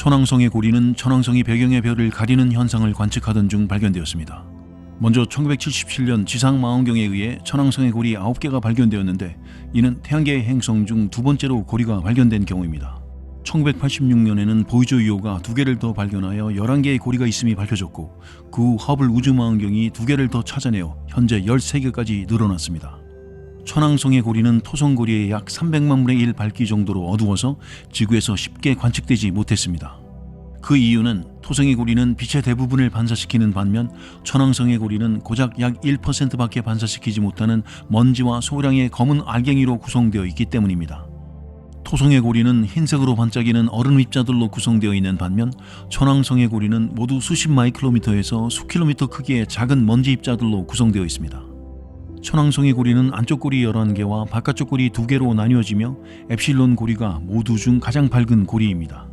천왕성의 고리는 천왕성이 배경의 별을 가리는 현상을 관측하던 중 발견되었습니다. 먼저 1977년 지상 망원경에 의해 천왕성의 고리 9개가 발견되었는데 이는 태양계의 행성 중 두 번째로 고리가 발견된 경우입니다. 1986년에는 보이저 2호가 두 개를 더 발견하여 11개의 고리가 있음이 밝혀졌고 그 후 허블 우주망원경이 두 개를 더 찾아내어 현재 13개까지 늘어났습니다. 천왕성의 고리는 토성고리의 약 300만 분의 1 밝기 정도로 어두워서 지구에서 쉽게 관측되지 못했습니다. 그 이유는 토성의 고리는 빛의 대부분을 반사시키는 반면 천왕성의 고리는 고작 약 1%밖에 반사시키지 못하는 먼지와 소량의 검은 알갱이로 구성되어 있기 때문입니다. 토성의 고리는 흰색으로 반짝이는 얼음 입자들로 구성되어 있는 반면 천왕성의 고리는 모두 수십 마이크로미터에서 수킬로미터 크기의 작은 먼지 입자들로 구성되어 있습니다. 천왕성의 고리는 안쪽 고리 11개와 바깥쪽 고리 2개로 나뉘어지며 엡실론 고리가 모두 중 가장 밝은 고리입니다.